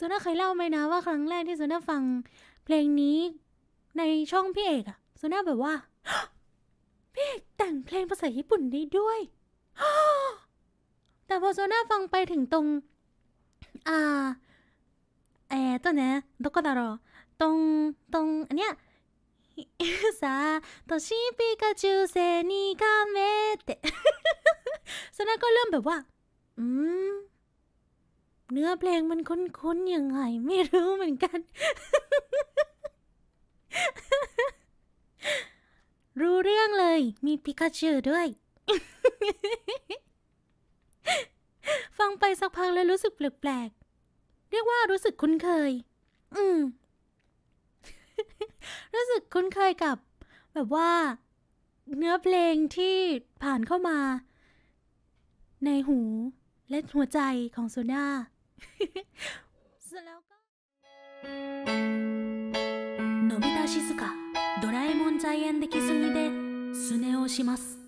โซน่าเคยเล่าไหมนะว่าครั้งแรกที่โซน่าฟังเพลงนี้ในช่องพี่เอกอะโซน่าแบบว่า พี่เอกแต่งเพลงภาษาญี่ปุ่นได้ด้วย แต่พอโซน่าฟังไปถึงตรง อ่าえーとねどこだろうตรงตรงอันเนี้ย さあとしピカチュウセニカメって โซน่าก็เริ่มแบบว่า อืม เนื้อเพลงมันคุ้นๆยังไง ไม่รู้เหมือนกัน รู้เรื่องเลย มีปิกาจูด้วย ฟังไปสักพักแล้วรู้สึกแปลกๆ เรียกว่ารู้สึกคุ้นเคย อืม รู้สึกคุ้นเคยกับ แบบว่า เนื้อเพลงที่ผ่านเข้ามา ในหูและหัวใจของโซน่า のび太静かドラえもん在園できすぎでスネをします。